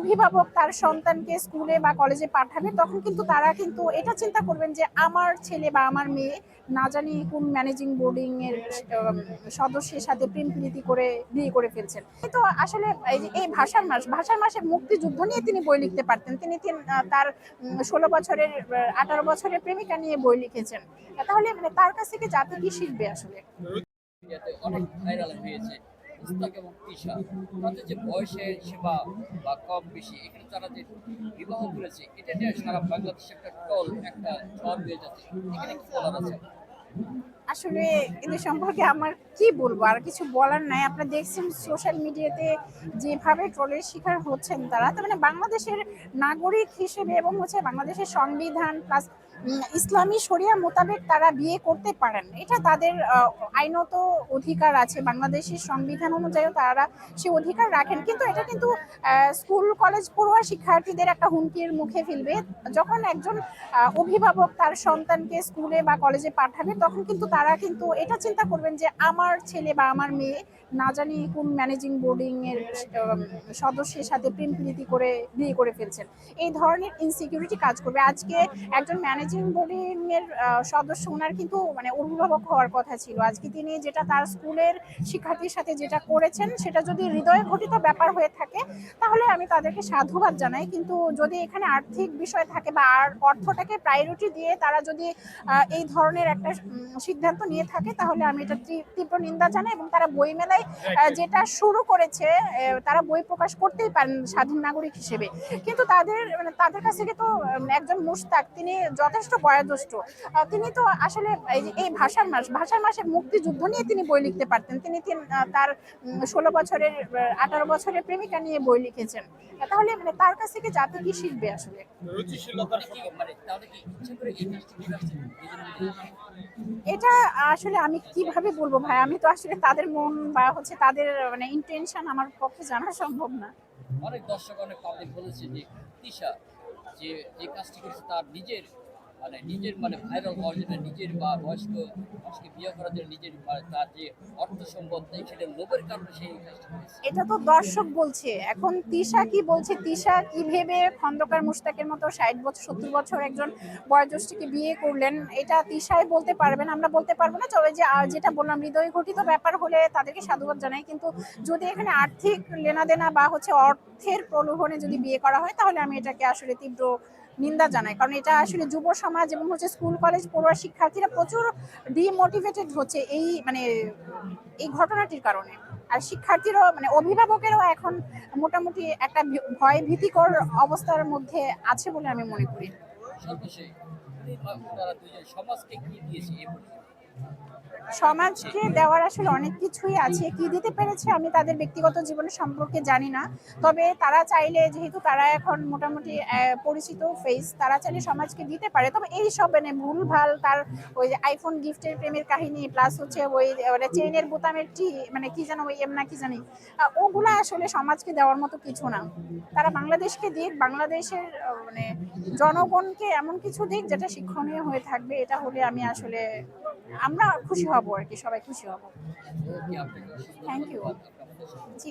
অভিভাবক তার সন্তানকে স্কুলে বা কলেজে পাঠাবে তখন কিন্তু তারা কিন্তু এটা চিন্তা করবেন যে আমার ছেলে বা আমার মেয়ে না জানি কোন ম্যানেজিং বোর্ডিং এর সদস্যের সাথে প্রেম প্রীতি করে বিয়ে করে ফেলছেন। তো আসলে এই ভাষার মাস, ভাষার মাসে মুক্তিযুদ্ধ নিয়ে তিনি বই লিখতে পারতেন। তিনি তার ষোলো বছরের আঠারো বছরের প্রেমিকা নিয়ে বই লিখেছেন। তাহলে মানে তার কাছ থেকে জাতি কি শিখবে আসলে? অনেক ভাইরাল হয়েছে। মুস্তাক এবং তিশা তাদের যে বয়সে সেবা বা কম বেশি, এখানে তারা যে বিবাহ করেছে, এটা নিয়ে সারা বাংলাদেশে একটা টল, একটা ঝড় দিয়ে যাচ্ছে। এখানে কি বলার আছে? আসলে এদের সম্পর্কে আমার কি বলব? আর কিছু বলার নাই। আপনারা দেখছেন সোশ্যাল মিডিয়াতে যেভাবে ট্রলের শিকার হচ্ছেন তারা। তার মানে বাংলাদেশের নাগরিক হিসেবে এবং হচ্ছে বাংলাদেশের সংবিধান প্লাস ইসলামী শরিয়া মোতাবেক তারা বিয়ে করতে পারেন। এটা তাদের আইনত অধিকার আছে। বাংলাদেশের সংবিধান অনুযায়ী তারা সে অধিকার রাখেন। কিন্তু এটা কিন্তু স্কুল কলেজ পড়ুয়া শিক্ষার্থীদের একটা হুমকির মুখে ফেলবে। যখন একজন অভিভাবক তার সন্তানকে স্কুলে বা কলেজে পাঠাবে, তখন কিন্তু তারা কিন্তু এটা চিন্তা করবেন যে আমার ছেলে বা আমার মেয়ে না জানি কোন ম্যানেজিং বোর্ডিং এর সদস্যের সাথে প্রেম প্রীতি করে বিয়ে করে ফেলছেন। এই ধরনের ইনসিকিউরিটি কাজ করবে। আজকে একজন ম্যানেজিং বোর্ডিং এর সদস্য ওনার কিন্তু মানে অভিভাবক হওয়ার কথা ছিল। আজকে তিনি যেটা তার স্কুলের শিক্ষার্থীর সাথে যেটা করেছেন সেটা যদি হৃদয় ঘটিত ব্যাপার হয়ে থাকে তাহলে আমি তাদেরকে সাধুবাদ জানাই। কিন্তু যদি এখানে আর্থিক বিষয় থাকে বা আর অর্থটাকে প্রায়োরিটি দিয়ে তারা যদি এই ধরনের একটা উম, সিদ্ধান্ত নিয়ে থাকে তাহলে আমি এটা তীব্র- নিন্দা জানাই এবং তারা বই মেলায় যেটা শুরু করেছে তারা বই প্রকাশ করতেই পারেন স্বাধীন নাগরিক হিসেবে। কিন্তু তাদের মানে তাদের কাছ থেকে তো একজন মুস্তাক তিনি যথেষ্ট বয়োজ্যেষ্ঠ। তিনি তো আসলে এই ভাষার মাস ভাষার মাসে মুক্তিযুদ্ধ নিয়ে তিনি বই লিখতে পারতেন। তিনি তিন- তার ষোলো বছরের আঠারো বছরের প্রেমিকা নিয়ে বই লিখেছেন। তাহলে মানে তার কাছ থেকে জাতি কি শিখবে আসলে? মানে এই? এটা আসলে আমি কীভাবে বলব ভাই আমি তো আসলে তাদের মন বা হচ্ছে তাদের মানে ইন্টেনশন আমার পক্ষে জানা সম্ভব না অনেক দর্শক, অনেক পাবলিক বলেছে যে তিশা যে যে কাজটি করেছে, তার নিজের মানে নিজের মানে ভাইরাল হওয়ার জন্য নিজের বা বয়স্ক মানুষকে বিয়ে করার জন্য নিজের তার যে অর্থ সম্পদ নেই, সেটা লোভের কারণে সেই এটা তো দর্শক বলছে। এখন তিশা কি বলছে? তিশা কি ভেবে খন্দকার মুশতাকের মতো ষাট বছর, সত্তর বছর একজন বয়োজ্যেষ্ঠকে বিয়ে করলেন? এটা তিশাই বলতে পারবেন আমরা বলতে পারব না। তবে যে যেটা বললাম, হৃদয় ঘটিত ব্যাপার হলে তাদেরকে সাধুবাদ জানাই। কিন্তু যদি এখানে আর্থিক লেনাদেনা বা হচ্ছে অর্থের প্রলোভনে যদি বিয়ে করা হয়, তাহলে আমি এটাকে আসলে তীব্র নিন্দা জানায়। কারণ এটা আসলে যুব সমাজ এবং হচ্ছে স্কুল, কলেজ, পড়ুয়া শিক্ষার্থীরা প্রচুর ডিমোটিভেটেড হচ্ছে এই মানে এই ঘটনাটির কারণে। আর শিক্ষার্থীরও মানে অভিভাবকেরও এখন মোটামুটি একটা ভয় ভীতিকর অবস্থার মধ্যে আছে বলে আমি মনে করি। সমাজকে কি দিয়েছে? সমাজকে দেওয়ার আসলে অনেক কিছুই আছে। কি দিতে পেরেছে আমি তাদের ব্যক্তিগত জীবনের সম্পর্কে জানি না। তবে তারা চাইলে, যেহেতু তারা এখন মোটামুটি পরিচিত ফেস তারা চাইলে সমাজকে দিতে পারে। তবে এই সব মানে ভুল ভালো, তার ওই যে আইফোন গিফটের প্রেমের কাহিনী প্লাস হচ্ছে ওই চেইনের বোতামের টি মানে কি যেন ওই এম না কি জানি ওগুলা আসলে সমাজকে দেওয়ার মতো কিছু না। তারা বাংলাদেশকে দিক, বাংলাদেশের মানে জনগণকে এমন কিছু দিক, যেটা শিক্ষণীয় হয়ে থাকবে, এটা হলে আমি আসলে আমরা খুশি হব আর কি সবাই খুশি হব। থ্যাংক সাথে জি